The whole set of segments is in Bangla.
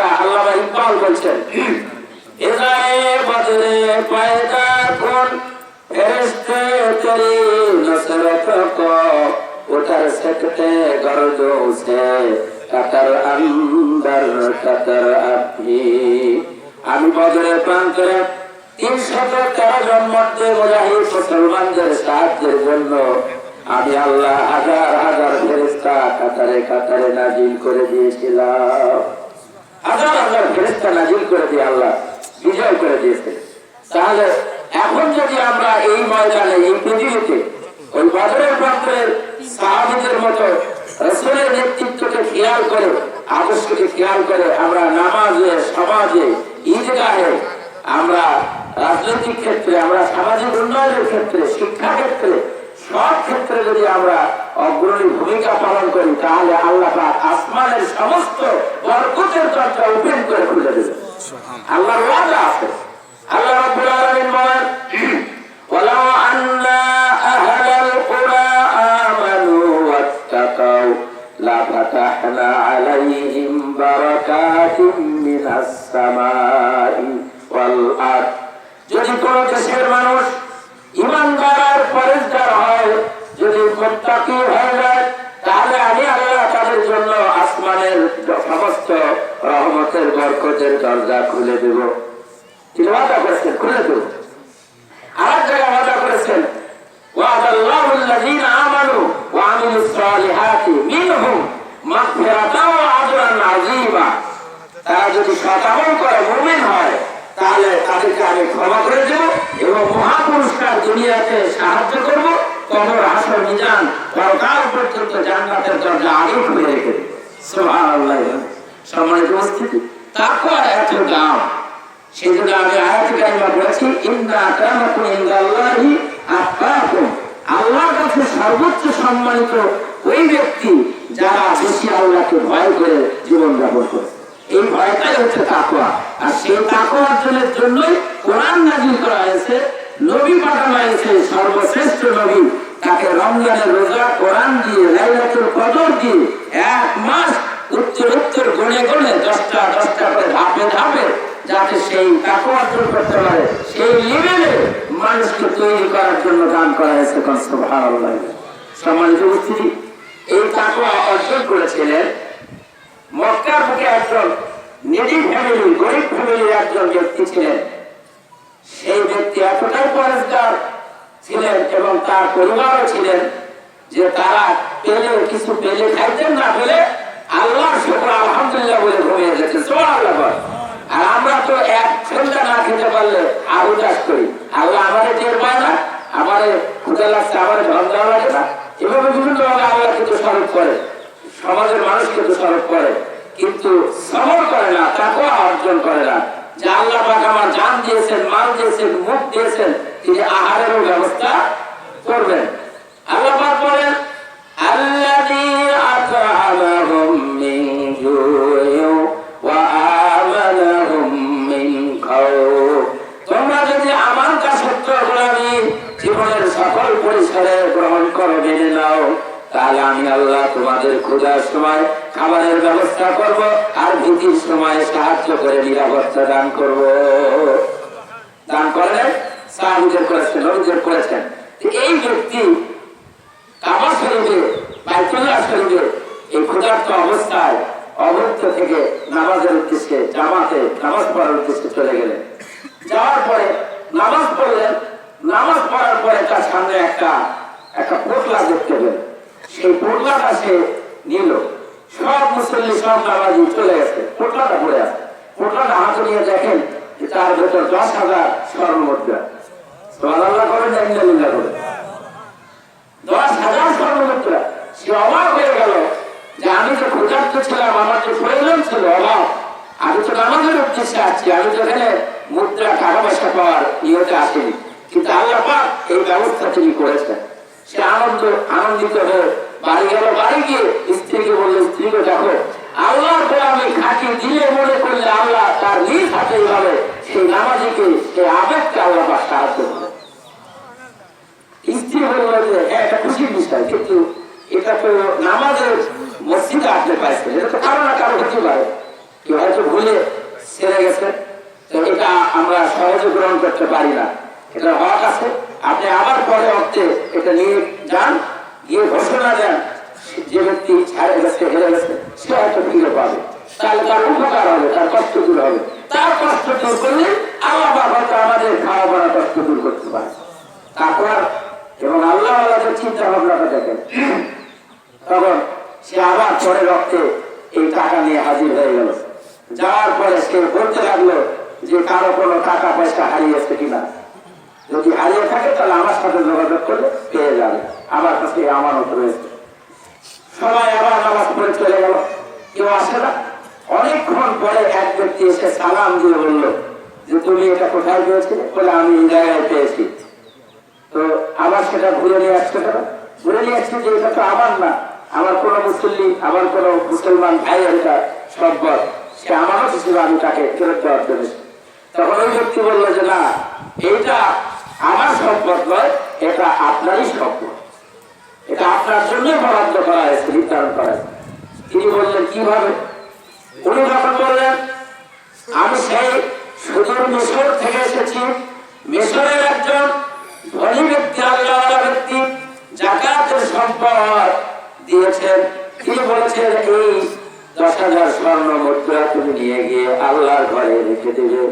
যেটা আল্লাহ ইকবাল বলছেন এজায়ে বদরে পয়দা কোন ফেরেশতে তেরি নসরত কো উতর सकते गर्दों से कतर अंदर कतर अभी আমি বদরের প্রান্তরে তিনশত তেরো জন মধ্যে মুজাহিদ মুসলমানদের সাহায্যের জন্য আমি আল্লাহ হাজার হাজার ফেরেস্তা কাতারে কাতারে নাজিল করে দিয়েছিলাম হাজার হাজার নাজিল করে দিয়ে আল্লাহ বিজয় করে দিয়েছে। তাহলে এখন যদি আমরা এই ময়দানে, এই পৃথিবীতে, ওই সাহাবিদের মতো রসুলের নেতৃত্বকে খেয়াল করে, আদর্শকে খেয়াল করে আমরা নামাজে, সমাজে, ঈদগাহে, আমরা রাজনৈতিক ক্ষেত্রে, আমরা সামাজিক উন্নয়নের ক্ষেত্রে শিক্ষা ক্ষেত্রে সব ক্ষেত্রে যদি আমরা অগ্রণী ভূমিকা পালন করি, তাহলে আল্লাহ আসমানের সমস্ত বরকতের দরজা ওপেন করে খুলে দেবে আল্লাহর ওয়াদা আছে। আল্লাহ যদি কোন দেশের মানুষ ইমানদার আর পরেশদার হয় যদি মোত্তাকি হয়ে যায় তাহলে আমি আল্লাহ তাদের জন্য আসমানের সমস্ত রহমতের বরকতের দরজা খুলে দেব তিনি ওয়াদা করেছেন খুলে দেব আর এক জায়গায় ওয়াদা করেছেন وعد الله الذين آمنوا وعملوا الصالحات منهم مغفرة وأجرا عظيما তারা যদি সতামল করে মুমিন হয় তাহলে তাদেরকে আমি ক্ষমা করে দেব এবং মহাপুরস্কার দুনিয়াতে সাহায্য করব কবর হাসর মিজান পরকাল পর্যন্ত জান্নাতের দরজা আগে খুলে রেখে দেব সুবহানাল্লাহ সম্মানিত উপস্থিতি তারপর এত দাম সেই আমি আয়াত কারিমা বলেছি ইন্না আক্রামাকুম ইনদাল্লাহি আতকাকুম আল্লাহর কাছে সর্বোচ্চ সম্মানিত ওই ব্যক্তি যারা বেশি আল্লাহকে ভয় করে জীবন যাপন করে। এই ভয়টাই হচ্ছে তাকওয়া। আর সেই তাকওয়া অর্জনের জন্যই কোরআন নাজিল করা হয়েছে নবী পাঠানো হয়েছে সর্বশ্রেষ্ঠ নবী। তাকে রমজানের রোজা কোরআন দিয়ে লাইলাতুল কদর দিয়ে এক মাস উত্তর উত্তর গণে গণে দশটা দশটা করে ধাপে ধাপে যাতে সেই তাকে অর্জন করতে পারে, সেই লেভেলে মানুষকে তৈরি করার জন্য দান করা হয়েছে ভালো সম্মানিত উপস্থিতি, এই তাকুয়া অর্জন করেছিলেন মক্কার বুকে একজন নিডি ফ্যামিলি গরিব ফ্যামিলির একজন ব্যক্তি ছিলেন। সেই ব্যক্তি এতটাই পরিষ্কার ছিলেন এবং তার পরিবারও ছিলেন যে তারা পেলে, কিছু পেলে খাইতেন না, পেলে আল্লাহর শুক্র, আলহামদুলিল্লাহ বলে ঘুমিয়ে গেছে। সোনাল্লাহ আর আমরা তো এক ফেলটা না খেতে পারলে আরও চাষ করি। আল্লাহ আমাদের টের পায় না আমার খুদা লাগছে আমার ধন দেওয়া লাগে না। এভাবে বিভিন্ন বিভিন্নভাবে আল্লাহকে দোষারোপ করে। সমাজের মানুষকে দোষারোপ করে। কিন্তু সমর করে না তাকে অর্জন করে না। যে আল্লাহ পাক আমার জান দিয়েছেন মাল দিয়েছেন, মুখ দিয়েছেন, তিনি আহারেরও ব্যবস্থা করবেন। আল্লাহ পাক বলেন আল্লাহ খোঁজার সময় খাবারের ব্যবস্থা করব আর ভীতির সময় সাহায্য করে নিরাপত্তা দান করব। দান করলেন সাহায্য করেছেন নবীদের করেছেন। এই ব্যক্তি কাবা শরীফে বাইতুল্লাহ শরীফে এই ক্ষুধার্ত অবস্থায় অবস্থ থেকে নামাজের উদ্দেশ্যে, জামাতে নামাজ পড়ার উদ্দেশ্যে চলে গেলেন। যাওয়ার পরে নামাজ পড়লেন, নামাজ পড়ার পরে তার সামনে একটা একটা পোটলা দেখতে পেলেন সেই পোটলাটা সে নিল। সব মুসল্লি সব নামাজি চলে গেছে পোটলাটা পড়ে আছে। পোটলাটা হাতে নিয়ে দেখেন যে তার ভেতর দশ হাজার স্বর্ণ মুদ্রা আল্লাহ করেন জানিল্লাহ করেন দশ হাজার স্বর্ণমুদ্রা। সে অবাক হয়ে গেল যে আমি তো ক্ষুধার্ত ছিলাম, আমার তো প্রয়োজন ছিল, অভাব। আমি তো নামাজের উদ্দেশ্যে আছি, আমি তো এখানে মুদ্রা টাকা পয়সা পাওয়ার নিয়তে আসিনি। কিন্তু আল্লাহ পাক এই ব্যবস্থা তিনি করেছেন। সে আনন্দ, আনন্দিত হয়ে বাড়ি গেল, বাড়ি গিয়ে স্ত্রীকে বলল, স্ত্রীকে দেখো আল্লাহর পরে আমি খাঁটি দিলে মনে করলে আল্লাহ তার নিজ হাতে এইভাবে সেই নামাজিকে, সেই আবেগকে আল্লাহ পাক সাহায্য করে স্ত্রী বলল যে হ্যাঁ এটা খুশির বিষয়, কিন্তু এটা তো নামাজের মসজিদে আসতে পারছে এটা তো কারও না কারও হতে পারে। কেউ হয়তো ভুলে ছেড়ে গেছে এটা আমরা সহজে গ্রহণ করতে পারি না। এটা হক আছে, আপনি আবার পরে অর্থে এটা নিয়ে যান গিয়ে ঘোষণা দেন, যে ব্যক্তি ছাড়ে গেছে হেরে গেছে, সে হয়তো ফিরে পাবে। তাহলে তার উপকার হবে, তার কষ্ট দূর হবে। তার কষ্ট দূর করলে আল্লাহ হয়তো আমাদের খাওয়া পড়া কষ্ট দূর করতে পারে। তারপর এবং আল্লাহ আল্লাহদের চিন্তা ভাবনাটা দেখেন, তখন সে আবার পরে রক্তে এই টাকা নিয়ে হাজির হয়ে গেল। যাওয়ার পরে সে বলতে লাগল যে কারও কোনো টাকা পয়সা হারিয়েছে কিনা। যদি হারিয়ে থাকে, তাহলে আমার সাথে যোগাযোগ করলে পেয়ে যাবে আমার কাছে আমানত রয়েছে সবাই আবার নামাজ পড়ে চলে গেল। কেউ আসে না। অনেকক্ষণ পরে এক ব্যক্তি এসে সালাম দিয়ে বলল, যে তুমি এটা কোথায় পেয়েছিলে? বলে, আমি এই জায়গায় পেয়েছি। তো আবার সেটা ঘুরে নিয়ে আসছে কেন ঘুরে নিয়ে আসছে যে এটা তো আমার না। আমার কোন মুসল্লি, আমার কোনো মুসলমান ভাই এটা সম্পদ সে আমারও হিসেবে আমি তাকে ফেরত দেওয়ার জন্য। তখন ওই ব্যক্তি বলল যে, না, এইটা আমার সম্পদ নয়, এটা আপনারই সম্পদ। এটা আপনার জন্যই বরাদ্দ করা হয়েছে নির্ধারণ করা তিনি বললেন, কীভাবে? উনি যখন বললেন, আমি সেই সুদূর মিশর থেকে এসেছি। মিশরের একজন ধনী ব্যক্তি, আল্লাহ ব্যক্তি, জাকাতের সম্পদ দিয়েছেন। তিনি বলেছেন, এই দশ হাজার স্বর্ণ মুদ্রা তুমি নিয়ে গিয়ে আল্লাহর ঘরে রেখে দেবে।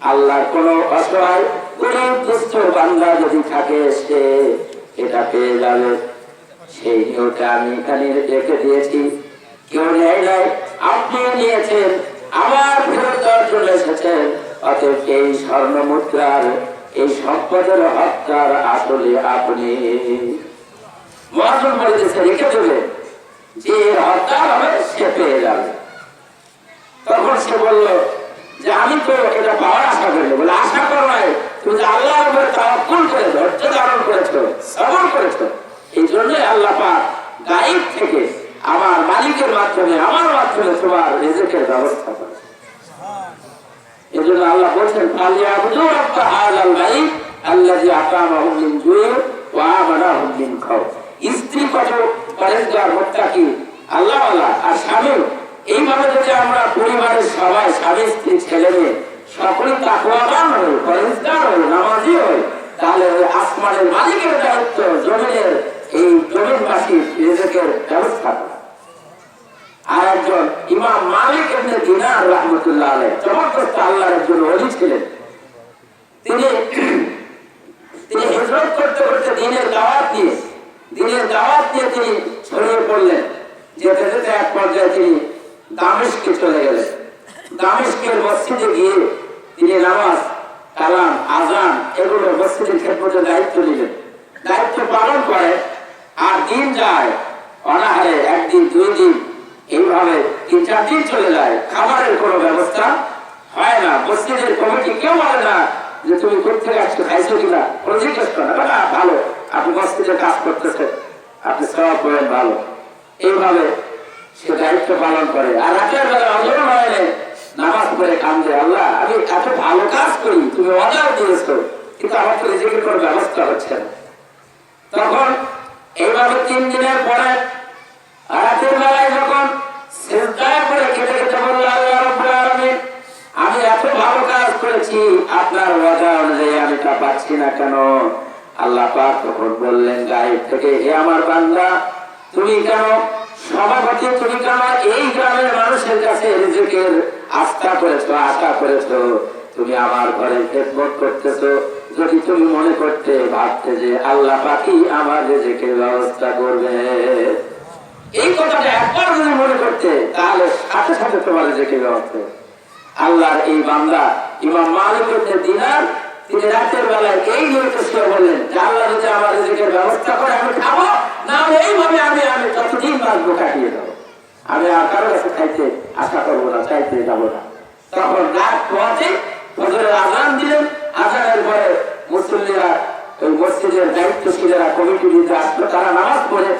আল্লাহর কোন অসহায় গরিব দুস্থ বান্দা যদি থাকে, সে এটা পেয়ে যাবে। সেই নিয়মটা আমি এখানে রেখে দিয়েছি। কেউ নেয় নাই আপনি নিয়েছেন আবার ফেরত জন্য এসেছেন। অতএব এই স্বর্ণ মুদ্রার এই সম্পদের হত্যার আসলে আপনি মহাজন বলেছে রেখে দেবে যে হত্যা হবে, সে পেয়ে যাবে। তখন সে বলল যে আমি তো এটা পাওয়ার আশা করি, বলে আশা করো তুমি যে আল্লাহর উপরে তাওয়াক্কুল করে ধৈর্য ধারণ করেছ, সবর করেছ, এই জন্যই আল্লাহ পাক গাইব থেকে আমার মালিকের মাধ্যমে, আমার মাধ্যমে তোমার রেজেকের ব্যবস্থা করে। এই জন্য আল্লাহ বলছেন ফালিয়া আবুদু রব্বা হালাল গাইব আল্লাযী আকামাহুম মিন জুই ওয়া আমানাহুম মিন খাউফ স্ত্রী কত পরেজগার মুত্তাকি আল্লাহ আল্লাহ আর স্বামী এইভাবে যদি আমরা পরিবারের সবাই স্বামী স্ত্রী ছেলে মেয়ে, সকলে তাকুয়াবান হই পরেজগার হই নামাজি হই তাহলে ওই আসমানের মালিকের দায়িত্ব, জমিনের, এই জমিনবাসীর রেজেকের ব্যবস্থা আর একজন ইমাম মালিক এমনি দিনার রহমতুল্লাহ আলাই জবরদস্ত আল্লাহর একজন অলি ছিলেন। তিনি তিনি হিজরত করতে করতে দিনের দাওয়াত দিয়ে, দিনের দাওয়াত দিয়ে তিনি ছড়িয়ে পড়লেন। যেতে যেতে এক পর্যায়ে তিনি দামেশকে চলে গেলেন। দামেশকের মসজিদে গিয়ে তিনি নামাজ কালাম আজান এগুলো মসজিদের খেদমতের দায়িত্ব নিলেন। দায়িত্ব পালন করে আর দিন যায় অনাহারে একদিন দুই দিন এইভাবে তিন চার দিন চলে যায়। খাবারের কোনো ব্যবস্থা হয় না। মসজিদের কমিটি কেউ বলে না যে তুমি কোথেকে আজকে খাইছো কিনা। কোনো জিজ্ঞেস করে না। ভালো। আপনি মসজিদের কাজ করতেছেন। আপনি সব করেন ভালো। এইভাবে দায়িত্ব পালন করে। আর রাতের বেলা অজর নয়নে নামাজ পড়ে কান্দে। আল্লাহ, আমি এত ভালো কাজ করি, তুমি অর্ডার দিয়েছ কিন্তু আমার তো নিজেকে কোনো ব্যবস্থা হচ্ছে না। তখন এইভাবে তিন দিনের পরে রাতের বেলায় যখন সিজদায় করে কেটে কেটে বলল আমি এত ভালো কাজ করেছি, আপনার ওয়াদা অনুযায়ী আমি তা পাচ্ছি না কেন? আল্লাহ পাক তখন বললেন, গায়েব থেকে, হে আমার বান্দা, তুমি কেন কাছে রিজিকের আস্থা করেছ, আশা করেছ, তুমি আমার ঘরে খেদমত করতেছো। যদি তুমি মনে করতে ভাবতে যে আল্লাহ পাকি আমার রিজিকের ব্যবস্থা করবে। এই কথাটা একবার যদি মনে করতে, তাহলে সাথে সাথে তোমার রেখে ব্যবস্থা আল্লাহর এই বান্দা, ইমাম মালিক হচ্ছে দিনার, তিনি রাতের বেলায় এই সে বললেন, যে আল্লাহ যদি আমার রেজেকের ব্যবস্থা করে আমি খাব না এইভাবে আমি আমি ততদিন বাঁচবো কাটিয়ে দেবো। আমি আর কারও কাছে খাইতে। আশা করব না চাইতে যাব না। তখন রাত পথে ফজরের আজান দিলেন। আজানের পরে মুসল্লিরা, ওই মসজিদের দায়িত্বশীলেরা কমিটি দিতে আসলো। তারা নামাজ পড়ে,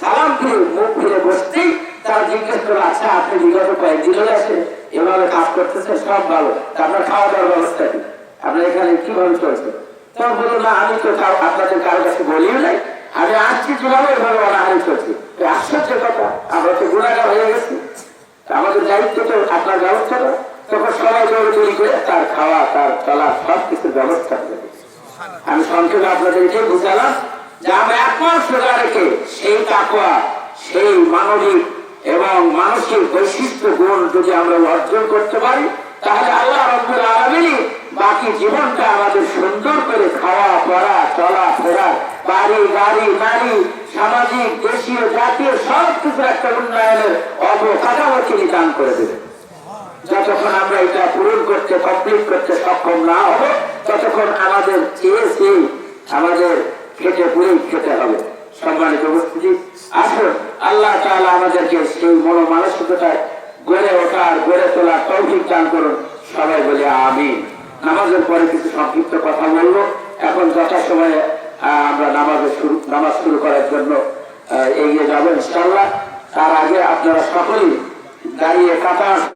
সালাম ফিরে মুখ ফিরে বসতেই তারা জিজ্ঞেস করল আচ্ছা আপনি বিগত কয়েকদিন হয়ে আছে এভাবে কাজ করতেছে সব ভালো। আপনার খাওয়া দাওয়ার ব্যবস্থা কি? আপনার এখানে কীভাবে চলছে? তখন বলল, না, আমি তো আপনাদের কারও কাছে বলিও নাই। আমি আসছি, কীভাবে এভাবে অনাহারি তো আমি সংক্ষেপে আপনাদের বুঝালাম যে আমরা একমাস সোজা রেখে সেই তাকুয়া সেই মানবিক এবং মানসিক বৈশিষ্ট্য গুণ যদি আমরা অর্জন করতে পারি, তাহলে আল্লাহ রব্বুল আলমিনই বাড়ি গাড়ি নারী সামাজিক দেশীয় জাতীয় সব কিছু একটা উন্নয়নের অবকাঠামো তিনি দান করে দেবেন যতক্ষণ আমরা এটা পূরণ করতে কমপ্লিট করতে সক্ষম না হব ততক্ষণ আমাদের চেয়েছি আমাদের খেটে পুরেই খেতে হবে। সম্মানিত উপস্থিতি আসুন আল্লাহ তাআলা আমাদেরকে সেই মনো মানসিকতায় গড়ে ওঠার গড়ে তোলার তৌফিক দান করুন। সবাই বলে আমি নামাজের পরে কিছু সংক্ষিপ্ত কথা বলব। এখন যথাসময়ে আহ, আমরা নামাজের শুরু নামাজ শুরু করার জন্য এগিয়ে যাব ইনশাল্লাহ তার আগে আপনারা সকলেই দাঁড়িয়ে কাতার